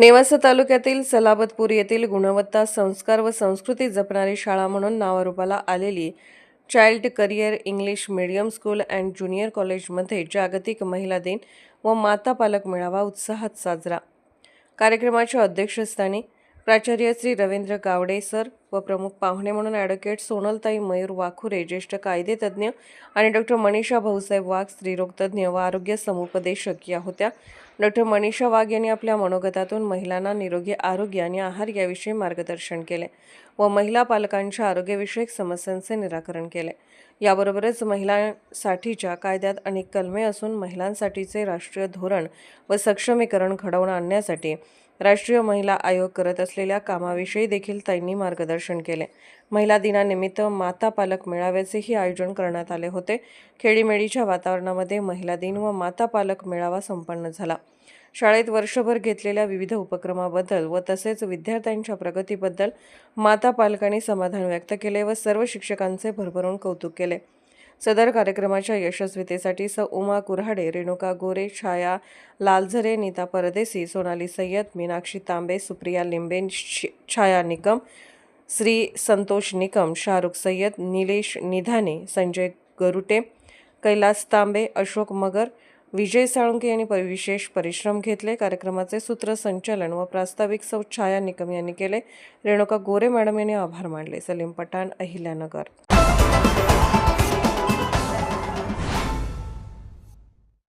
नेवासा तालुक्यातील सलाबतपूर येथील गुणवत्ता संस्कार व संस्कृती जपणारी शाळा म्हणून नावारूपाला आलेली child career English medium school and junior कॉलेजमध्ये जागतिक महिला दिन व माता पालक मेळावा उत्साहात साजरा. कार्यक्रमाच्या अध्यक्षस्थानी प्राचार्य श्री रवींद्र गावडे सर व प्रमुख पाहुणे म्हणून ॲडव्होकेट सोनलताई मयूर वाखुरे ज्येष्ठ कायदेतज्ञ आणि डॉक्टर मनीषा भाऊसाहेब वाघ स्त्रीरोगतज्ञ व आरोग्य समुपदेशक या होत्या. डॉक्टर मनीषा वाघ यांनी आपल्या मनोगतातून महिलांना निरोगी आरोग्य आणि आहार याविषयी मार्गदर्शन केले व महिला पालकांच्या आरोग्यविषयक समस्यांचे निराकरण केले. याबरोबरच महिलांसाठीच्या कायद्यात अनेक कलमे असून महिलांसाठीचे राष्ट्रीय धोरण व सक्षमीकरण घडवून आणण्यासाठी राष्ट्रीय महिला आयोग करत असलेल्या कामाविषयी देखील त्यांनी मार्गदर्शन केले. महिला दिनानिमित्त माता पालक मेळाव्याचेही आयोजन करण्यात आले होते. खेडीमेडीच्या वातावरणामध्ये महिला दिन व माता पालक मेळावा संपन्न झाला. शाळेत वर्षभर घेतलेल्या विविध उपक्रमाबद्दल व तसेच विद्यार्थ्यांच्या प्रगतीबद्दल माता पालकांनी समाधान व्यक्त केले व सर्व शिक्षकांचे भरभरून कौतुक केले. सदर कार्यक्रमाच्या यशस्वीतेसाठी स. उमा कुऱ्हाडे रेणुका गोरे छाया लालझरे नीता परदेसी सोनाली सय्यद मीनाक्षी तांबे सुप्रिया लिंबे छाया निकम श्री संतोष निकम शाहरुख सय्यद निलेश निधाने संजय गरुटे कैलास तांबे अशोक मगर विजय साळुंके यांनी विशेष परिश्रम घेतले. कार्यक्रमाचे सूत्रसंचालन व प्रास्ताविक सौ छाया निकम यांनी केले. रेणुका गोरे मॅडम यांनी आभार मानले. सलीम पठाण अहिल्यानगर.